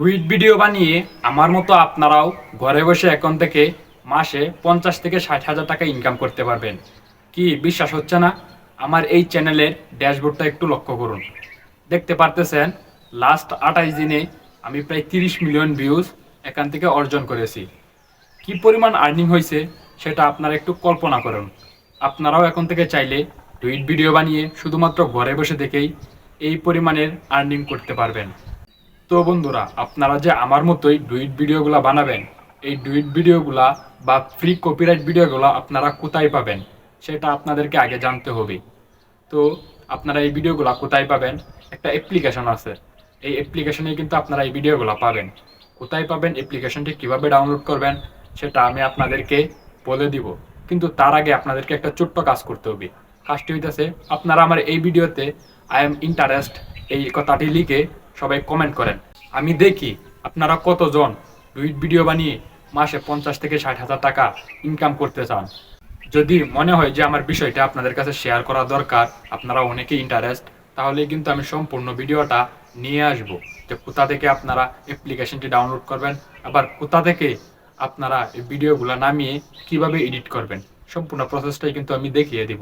ডুইট video বানিয়ে আমার মতো আপনারাও ঘরে বসে এখন থেকে মাসে পঞ্চাশ থেকে ষাট হাজার টাকা ইনকাম করতে পারবেন। কি বিশ্বাস হচ্ছে না? আমার এই চ্যানেলের ড্যাশবোর্ডটা একটু লক্ষ্য করুন। দেখতে পারতেছেন লাস্ট আঠাইশ দিনে আমি প্রায় তিরিশ মিলিয়ন ভিউজ এখান থেকে অর্জন করেছি। কি পরিমাণ আর্নিং হয়েছে সেটা আপনারা একটু কল্পনা করুন। আপনারাও এখন থেকে চাইলে টুইট ভিডিও বানিয়ে শুধুমাত্র ঘরে বসে দেখেই এই পরিমাণের আর্নিং করতে পারবেন। তো বন্ধুরা, আপনারা যে আমার মতোই ডুইট ভিডিওগুলো বানাবেন, এই ডুইট ভিডিওগুলা বা ফ্রি কপিরাইট ভিডিওগুলো আপনারা কোথায় পাবেন, সেটা আপনাদেরকে আগে জানতে হবে। তো আপনারা এই ভিডিওগুলো কোথায় পাবেন, একটা অ্যাপ্লিকেশন আছে। এই অ্যাপ্লিকেশনে কিন্তু আপনারা এই ভিডিওগুলো পাবেন। কোথায় পাবেন অ্যাপ্লিকেশনটি কীভাবে ডাউনলোড করবেন, সেটা আমি আপনাদেরকে বলে দিব। কিন্তু তার আগে আপনাদেরকে একটা ছোট্ট কাজ করতে হবে। কাজটি হইতেছে, আপনারা আমার এই ভিডিওতে আই এম ইন্টারেস্ট এই কথাটি লিখে সবাই কমেন্ট করেন। আমি দেখি আপনারা কতজন ডুইট ভিডিও বানিয়ে মাসে পঞ্চাশ থেকে ষাট হাজার টাকা ইনকাম করতে চান। যদি মনে হয় যে আমার বিষয়টা আপনাদের কাছে শেয়ার করা দরকার, আপনারা অনেকেই ইন্টারেস্ট তাহলে কিন্তু আমি সম্পূর্ণ ভিডিওটা নিয়ে আসব যে কোথা থেকে আপনারা অ্যাপ্লিকেশনটি ডাউনলোড করবেন, আবার কোথা থেকে আপনারা এই ভিডিওগুলো নামিয়ে কীভাবে এডিট করবেন। সম্পূর্ণ প্রসেসটাই কিন্তু আমি দেখিয়ে দিব।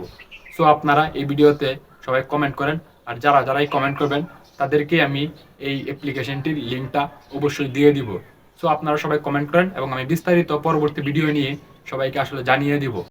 সো আপনারা এই ভিডিওতে সবাই কমেন্ট করেন আর যারা, যারাই কমেন্ট করবেন, তাদেরকে আমি এই অ্যাপ্লিকেশনটির লিঙ্কটা অবশ্যই দিয়ে দিব। সো আপনারা সবাই কমেন্ট করেন এবং আমি বিস্তারিত পরবর্তী ভিডিও নিয়ে সবাইকে আসলে জানিয়ে দিব।